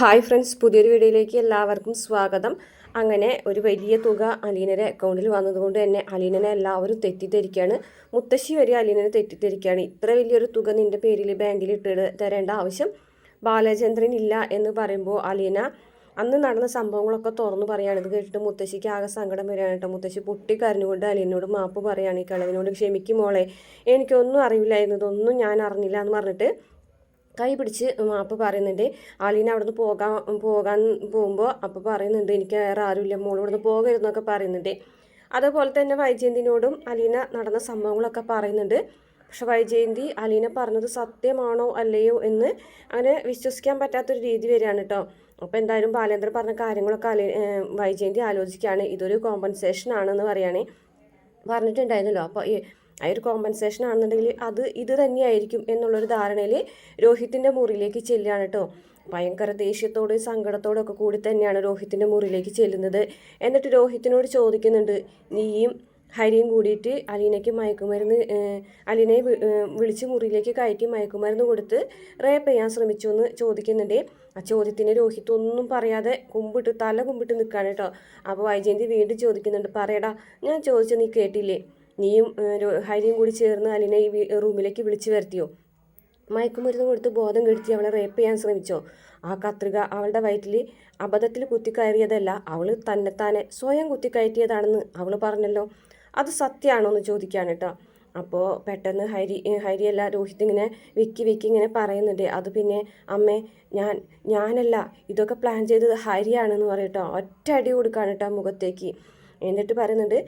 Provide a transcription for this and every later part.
Hi friends പുതിയൊരു വീഡിയോയിലേക്ക് എല്ലാവർക്കും സ്വാഗതം. അങ്ങനെ ഒരു വലിയ തുക അലീനയുടെ അക്കൗണ്ടിൽ വന്നതുകൊണ്ട് തന്നെ അലീനനെ എല്ലാവരും തെറ്റിദ്ധരിക്കുകയാണ്. മുത്തശ്ശി വരെ അലീനനെ തെറ്റിദ്ധരിക്കുകയാണ്. ഇത്ര വലിയൊരു തുക നിന്റെ പേരിൽ ബാങ്കിൽ ഇട്ട് തരേണ്ട ആവശ്യം ബാലചന്ദ്രൻ ഇല്ല എന്ന് പറയുമ്പോൾ അലീന അന്ന് നടന്ന സംഭവങ്ങളൊക്കെ തുറന്നു പറയുകയാണ് ഇത് കേട്ടിട്ട് മുത്തശ്ശിക്ക് ആകെ സങ്കടം വരികയാണ് കേട്ടോ. മുത്തശ്ശി പൊട്ടിക്കരഞ്ഞുകൊണ്ട് അലീനോട് മാപ്പ് പറയുകയാണ് ഈ കളവിനോട് ക്ഷമിക്കും മോളെ. എനിക്കൊന്നും അറിയില്ലായിരുന്നു ഇതൊന്നും ഞാൻ അറിഞ്ഞില്ല എന്ന് പറഞ്ഞിട്ട് കൈ പിടിച്ച് മാപ്പ് പറയുന്നുണ്ട് അലീന അവിടുന്ന് പോകാൻ പോകാൻ പോകുമ്പോൾ അപ്പോൾ പറയുന്നുണ്ട് എനിക്ക് വേറെ ആരുമില്ല മോൾ ഇവിടുന്ന് പോകരുതെന്നൊക്കെ പറയുന്നുണ്ട്. അതുപോലെ തന്നെ വൈജയന്തിനോടും അലീന നടന്ന സംഭവങ്ങളൊക്കെ പറയുന്നുണ്ട്. പക്ഷെ വൈജയന്തി അലീന പറഞ്ഞത് സത്യമാണോ അല്ലയോ എന്ന് അങ്ങനെ വിശ്വസിക്കാൻ പറ്റാത്തൊരു രീതി വരികയാണ് കേട്ടോ അപ്പോൾ എന്തായാലും ബാലേന്ദ്രൻ പറഞ്ഞ കാര്യങ്ങളൊക്കെ അലി വൈജയന്തി ആലോചിക്കുകയാണ്. ഇതൊരു കോമ്പൻസേഷൻ ആണെന്ന് പറയുകയാണെങ്കിൽ പറഞ്ഞിട്ടുണ്ടായിരുന്നല്ലോ. അപ്പോൾ ആ ഒരു കോമ്പൻസേഷൻ ആണെന്നുണ്ടെങ്കിൽ അത് ഇത് തന്നെയായിരിക്കും എന്നുള്ളൊരു ധാരണയിൽ രോഹിത്തിന്റെ മുറിയിലേക്ക് ചെല്ലുകയാണ് കേട്ടോ. ഭയങ്കര ദേഷ്യത്തോട് സങ്കടത്തോടും ഒക്കെ കൂടി തന്നെയാണ് രോഹിത്തിന്റെ മുറിയിലേക്ക് ചെല്ലുന്നത്. എന്നിട്ട് രോഹിത്തിനോട് ചോദിക്കുന്നുണ്ട് നീയും ഹരിയും കൂടിയിട്ട് അലീനയ്ക്ക് മയക്കുമരുന്ന് അലീനയെ വിളിച്ച് മുറിയിലേക്ക് കയറ്റി മയക്കുമരുന്ന് കൊടുത്ത് റേപ്പ് ചെയ്യാൻ ശ്രമിച്ചു എന്ന് ചോദിക്കുന്നുണ്ട്. ആ ചോദ്യത്തിന് രോഹിത് ഒന്നും പറയാതെ കുമ്പിട്ട് തല കുമ്പിട്ട് നിൽക്കുകയാണ് കേട്ടോ. അപ്പോൾ വൈജയന്തി വീണ്ടും ചോദിക്കുന്നുണ്ട് പറയടാ ഞാൻ ചോദിച്ചത് നീ കേട്ടില്ലേ? നീയും ഹരിയും കൂടി ചേർന്ന് അലിനെ ഈ റൂമിലേക്ക് വിളിച്ചു വരുത്തിയോ? മയക്കുമരുന്ന് കൊടുത്ത് ബോധം കെടുത്തി അവളെ റേപ്പ് ചെയ്യാൻ ശ്രമിച്ചോ? ആ കത്രിക അവളുടെ വയറ്റിൽ അബദ്ധത്തിൽ കുത്തിക്കയറിയതല്ല അവൾ തന്നെത്താനെ സ്വയം കുത്തിക്കയറ്റിയതാണെന്ന് അവൾ പറഞ്ഞല്ലോ. അത് സത്യമാണോ എന്ന് ചോദിക്കുകയാണ് കേട്ടോ. അപ്പോൾ പെട്ടെന്ന് ഹരി ഹരിയല്ല രോഹിത് ഇങ്ങനെ വിക്കി വിക്കി ഇങ്ങനെ പറയുന്നുണ്ട്. അത് പിന്നെ അമ്മേ ഞാൻ ഞാനല്ല ഇതൊക്കെ പ്ലാൻ ചെയ്തത് ഹരിയാണെന്ന് പറയട്ടോ ഒറ്റ അടി കൊടുക്കാണ് കേട്ടോ മുഖത്തേക്ക്. എന്നിട്ട് പറയുന്നുണ്ട്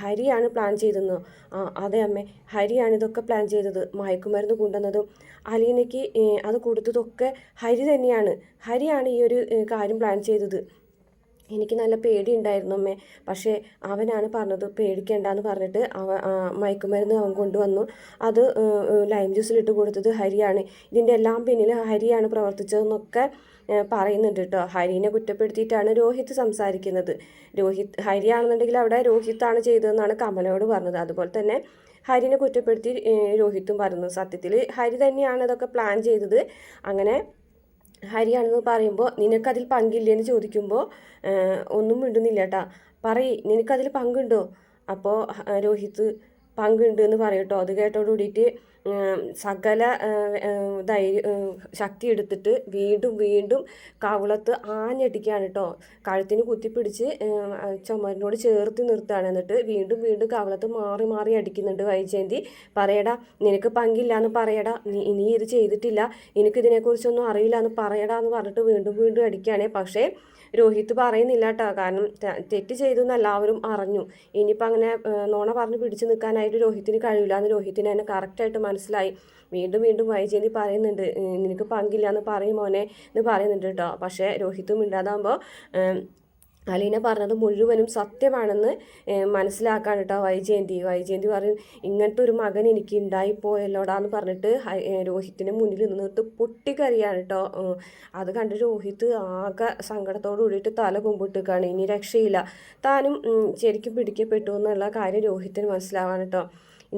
ഹരിയാണ് പ്ലാൻ ചെയ്തെന്ന് അതെ അമ്മേ ഹരിയാണ് ഇതൊക്കെ പ്ലാൻ ചെയ്തത്. മയക്കുമരുന്ന് കൊണ്ടുവന്നതും അലീനയ്ക്ക് അത് കൊടുത്തതൊക്കെ ഹരി തന്നെയാണ്. ഹരിയാണ് ഈ ഒരു കാര്യം പ്ലാൻ ചെയ്തത്. എനിക്ക് നല്ല പേടി ഉണ്ടായിരുന്നു അമ്മേ. പക്ഷേ അവനാണ് പറഞ്ഞത് പേടിക്കേണ്ടെന്ന് പറഞ്ഞിട്ട് അവ മയക്കുമരുന്ന് അവൻ കൊണ്ടുവന്നു. അത് ലൈം ജ്യൂസിലിട്ട് കൊടുത്തത് ഹരിയാണ്. ഇതിന്റെ എല്ലാം പിന്നിൽ ഹരിയാണ് പ്രവർത്തിച്ചതെന്നൊക്കെ പറയുന്നുണ്ട് കേട്ടോ. ഹരിനെ കുറ്റപ്പെടുത്തിയിട്ടാണ് രോഹിത് സംസാരിക്കുന്നത്. രോഹിത് ഹരിയാണെന്നുണ്ടെങ്കിൽ അവിടെ രോഹിത്താണ് ചെയ്തതെന്നാണ് കമലയോട് പറഞ്ഞത്. അതുപോലെ തന്നെ ഹരിനെ കുറ്റപ്പെടുത്തി രോഹിത്തും പറഞ്ഞു സത്യത്തിൽ ഹരി തന്നെയാണ് ഇതൊക്കെ പ്ലാൻ ചെയ്തത്. അങ്ങനെ ഹരിയാണെന്ന് പറയുമ്പോൾ നിനക്കതിൽ പങ്കില്ലെന്ന് ചോദിക്കുമ്പോൾ ഒന്നും മിണ്ടുന്നില്ല കേട്ടാ പറയ് നിനക്കതിൽ പങ്കുണ്ടോ? അപ്പോൾ രോഹിത് പങ്കുണ്ട് എന്ന് പറയട്ടോ അത് കേട്ടോട് കൂടിയിട്ട് സകല ധൈര്യ ശക്തി എടുത്തിട്ട് വീണ്ടും വീണ്ടും കവളത്ത് ആഞ്ഞടിക്കുകയാണ് കേട്ടോ കഴുത്തിന് കുത്തിപ്പിടിച്ച് ചുമരിനോട് ചേർത്ത് നിർത്തുകയാണ്. എന്നിട്ട് വീണ്ടും വീണ്ടും കവളത്ത് മാറി മാറി അടിക്കുന്നുണ്ട് വൈജയന്തി. പറയടാ നിനക്ക് പങ്കില്ല എന്ന് പറയടാ. നീ നീ ഇത് ചെയ്തിട്ടില്ല. എനിക്കിതിനെക്കുറിച്ചൊന്നും അറിയില്ല എന്ന് പറയടാ എന്ന് പറഞ്ഞിട്ട് വീണ്ടും വീണ്ടും അടിക്കുകയാണ്. പക്ഷേ രോഹിത് പറയുന്നില്ല കേട്ടോ കാരണം തെറ്റ് ചെയ്തു എന്ന് എല്ലാവരും അറിഞ്ഞു. ഇനിയിപ്പോൾ അങ്ങനെ നോണ പറഞ്ഞ് പിടിച്ചു നിൽക്കാനായിട്ട് രോഹിത്തിന് കഴിയില്ല എന്ന് രോഹിത്തിന് തന്നെ കറക്റ്റായിട്ട് മനസ്സിലായി. വീണ്ടും വീണ്ടും വൈജയന്തി പറയുന്നുണ്ട് നിനക്ക് പങ്കില്ല എന്ന് പറയും മോനെ എന്ന് പറയുന്നുണ്ട് കേട്ടോ പക്ഷേ രോഹിത്തും ഇല്ലാതാകുമ്പോൾ അലീന പറഞ്ഞത് മുഴുവനും സത്യമാണെന്ന് മനസ്സിലാക്കാൻ കേട്ടോ വൈജയന്തി. വൈജയന്തി പറയും ഇങ്ങനത്തെ ഒരു മകൻ എനിക്ക് ഉണ്ടായിപ്പോയല്ലോടാന്ന് പറഞ്ഞിട്ട് രോഹിത്തിന് മുന്നിൽ നിന്നിട്ട് പൊട്ടിക്കറിയാണ് കേട്ടോ അത് കണ്ട് രോഹിത് ആകെ സങ്കടത്തോട് കൂടിയിട്ട് തല കുമ്പിട്ടിക്കാണ് ഇനി രക്ഷയില്ല. താനും ശരിക്കും പിടിക്കപ്പെട്ടു എന്നുള്ള കാര്യം രോഹിത്തിന് മനസ്സിലാവാണ് കേട്ടോ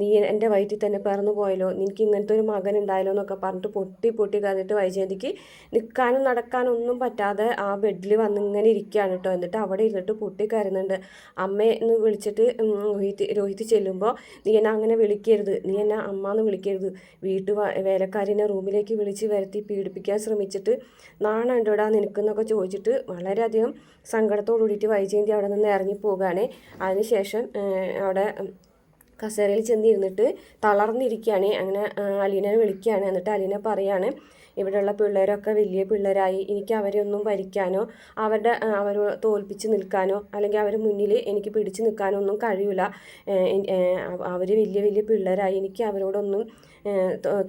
നീ എന്റെ വയറ്റിൽ തന്നെ പിറന്നു പോയല്ലോ. നിനക്ക് ഇങ്ങനത്തെ ഒരു മകൻ ഉണ്ടായല്ലോ എന്നൊക്കെ പറഞ്ഞിട്ട് പൊട്ടി പൊട്ടി കറിഞ്ഞിട്ട് വൈജയന്തിക്ക് നിൽക്കാനും നടക്കാനും ഒന്നും പറ്റാതെ ആ ബെഡിൽ വന്ന് ഇങ്ങനെ ഇരിക്കുകയാണ് കേട്ടോ. എന്നിട്ട് അവിടെ ഇരുന്നിട്ട് പൊട്ടി കരുന്നുണ്ട് അമ്മ എന്ന് വിളിച്ചിട്ട് രോഹിത് രോഹിത് ചെല്ലുമ്പോൾ നീ എന്നെ അങ്ങനെ വിളിക്കരുത്. നീ എന്നെ അമ്മ എന്ന് വിളിക്കരുത്. വീട്ടു വേലക്കാരിനെ റൂമിലേക്ക് വിളിച്ച് വരുത്തി പീഡിപ്പിക്കാൻ ശ്രമിച്ചിട്ട് നാണുണ്ടോടാ നിനക്കെന്നൊക്കെ ചോദിച്ചിട്ട് വളരെയധികം സങ്കടത്തോടു കൂടിയിട്ട് വൈജയന്തി അവിടെ നിന്ന് ഇറങ്ങി പോവുകയാണ് അതിനുശേഷം അവിടെ കസേരയിൽ ചെന്നിരുന്നിട്ട് തളർന്നിരിക്കുകയാണ്. അങ്ങനെ അലീനെ വിളിക്കുകയാണ്. എന്നിട്ട് അലീന പറയാണ് ഇവിടെയുള്ള പിള്ളേരൊക്കെ വലിയ പിള്ളേരായി. എനിക്ക് അവരെ ഒന്നും ഭരിക്കാനോ അവരുടെ അവർ തോൽപ്പിച്ച് നിൽക്കാനോ അല്ലെങ്കിൽ അവരുടെ മുന്നിൽ എനിക്ക് പിടിച്ചു നിൽക്കാനോ ഒന്നും കഴിയില്ല അവർ വലിയ വലിയ പിള്ളേരായി. എനിക്ക് അവരോടൊന്നും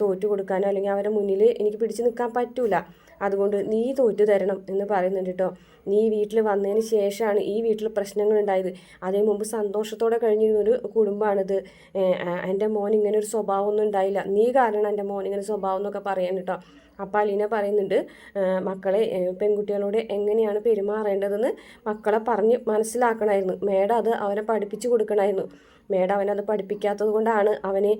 തോറ്റു കൊടുക്കാനോ അല്ലെങ്കിൽ അവരുടെ മുന്നിൽ എനിക്ക് പിടിച്ചു നിൽക്കാൻ പറ്റൂല. അതുകൊണ്ട് നീ തോറ്റു തരണം എന്ന് പറയുന്നുണ്ട് കേട്ടോ നീ വീട്ടിൽ വന്നതിന് ശേഷമാണ് ഈ വീട്ടിൽ പ്രശ്നങ്ങൾ ഉണ്ടായത് അതേ മുമ്പ് സന്തോഷത്തോടെ കഴിഞ്ഞിരുന്നൊരു കുടുംബമാണിത്. എന്റെ മോൻ ഇങ്ങനെ ഒരു സ്വഭാവമൊന്നും ഉണ്ടായില്ല. നീ കാരണം എന്റെ മോൻ ഇങ്ങനെ സ്വഭാവം എന്നൊക്കെ പറയാൻ കേട്ടോ അപ്പോൾ അലീന പറയുന്നുണ്ട് മക്കളെ പെൺകുട്ടികളോട് എങ്ങനെയാണ് പെരുമാറേണ്ടതെന്ന് മക്കളെ പറഞ്ഞ് മനസ്സിലാക്കണമായിരുന്നു മേഡം അത് അവരെ പഠിപ്പിച്ചു കൊടുക്കണമായിരുന്നു മേഡം അവനത് പഠിപ്പിക്കാത്തത് കൊണ്ടാണ് അവന്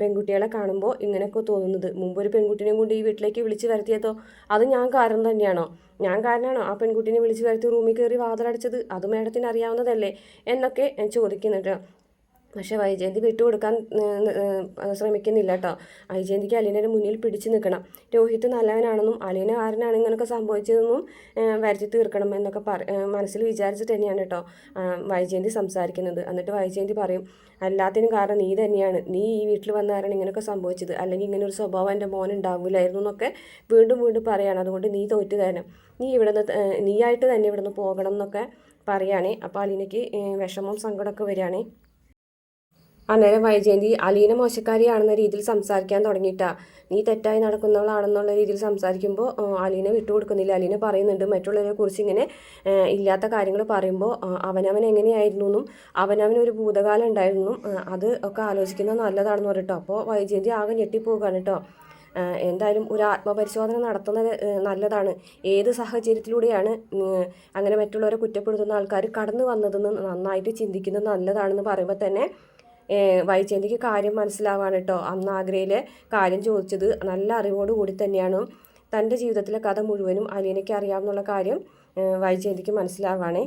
പെൺകുട്ടികളെ കാണുമ്പോൾ ഇങ്ങനെയൊക്കെ തോന്നുന്നത്. മുമ്പ് ഒരു പെൺകുട്ടിനെയും കൊണ്ട് ഈ വീട്ടിലേക്ക് വിളിച്ച് വരുത്തിയതോ? അത് ഞാൻ കാരണം തന്നെയാണോ? ഞാൻ കാരണമാണോ ആ പെൺകുട്ടിനെ വിളിച്ച് വരുത്തി റൂമിൽ കയറി വാതിലടച്ചത്? അത് മേഡത്തിന് അറിയാവുന്നതല്ലേ? എന്നൊക്കെ ചോദിക്കുന്നുണ്ട്. പക്ഷേ വൈജയന്തി വിട്ടുകൊടുക്കാൻ ശ്രമിക്കുന്നില്ല കേട്ടോ വൈജയന്തിക്ക് അലീനയുടെ മുന്നിൽ പിടിച്ചു നിൽക്കണം. രോഹിത് നല്ലവനാണെന്നും അലീന ആരനാണ് ഇങ്ങനെയൊക്കെ സംഭവിച്ചതെന്നും വരച്ചു തീർക്കണം എന്നൊക്കെ പറ മനസ്സിൽ വിചാരിച്ചിട്ട് തന്നെയാണ് കേട്ടോ വൈജയന്തി സംസാരിക്കുന്നത്. എന്നിട്ട് വൈജയന്തി പറയും എല്ലാത്തിനും കാരണം നീ തന്നെയാണ്. നീ ഈ വീട്ടിൽ വന്ന കാരണം ഇങ്ങനെയൊക്കെ സംഭവിച്ചത്. അല്ലെങ്കിൽ ഇങ്ങനെ ഒരു സ്വഭാവം എന്റെ മോൻ ഉണ്ടാവില്ലായിരുന്നു എന്നൊക്കെ വീണ്ടും വീണ്ടും പറയാണ്. അതുകൊണ്ട് നീ തോറ്റു തരണം നീ ഇവിടെ നിന്ന് നീയായിട്ട് തന്നെ ഇവിടെ നിന്ന് പോകണം എന്നൊക്കെ പറയുകയാണേ അപ്പോൾ അലീനയ്ക്ക് വിഷമവും സങ്കടമൊക്കെ വരികയാണേ. അന്നേരം വൈജയന്തി അലീന മോശക്കാരിയാണെന്ന രീതിയിൽ സംസാരിക്കാൻ തുടങ്ങിയിട്ടാ. നീ തെറ്റായി നടക്കുന്നവളാണെന്നുള്ള രീതിയിൽ സംസാരിക്കുമ്പോൾ അലീന വിട്ടുകൊടുക്കുന്നില്ല. അലീന പറയുന്നുണ്ട് മറ്റുള്ളവരെ കുറിച്ച് ഇങ്ങനെ ഇല്ലാത്ത കാര്യങ്ങൾ പറയുമ്പോൾ അവനവൻ എങ്ങനെയായിരുന്നു എന്നും അവനവൻ ഒരു ഭൂതകാലം ഉണ്ടായിരുന്നു അത് ഒക്കെ ആലോചിക്കുന്നത് നല്ലതാണെന്ന് പറഞ്ഞിട്ടോ. അപ്പോൾ വൈജയന്തി ആകെ ഞെട്ടിപ്പോവുകയാണ് കേട്ടോ എന്തായാലും ഒരു ആത്മപരിശോധന നടത്തുന്നത് നല്ലതാണ്. ഏത് സാഹചര്യത്തിലൂടെയാണ് അങ്ങനെ മറ്റുള്ളവരെ കുറ്റപ്പെടുത്തുന്ന ആൾക്കാർ കടന്നു വന്നതെന്ന് നന്നായിട്ട് ചിന്തിക്കുന്നത് നല്ലതാണെന്ന് പറയുമ്പോൾ തന്നെ വൈജയന്തിക്ക് കാര്യം മനസ്സിലാവാണ് കേട്ടോ അന്ന് ആഗ്രയിലെ കാര്യം ചോദിച്ചത് നല്ല അറിവോട് കൂടി തന്നെയാണ് തന്റെ ജീവിതത്തിലെ കഥ മുഴുവനും അലീനയ്ക്ക് അറിയാവുന്നുള്ള കാര്യം വൈജയന്തിക്ക് മനസ്സിലാവാണേ.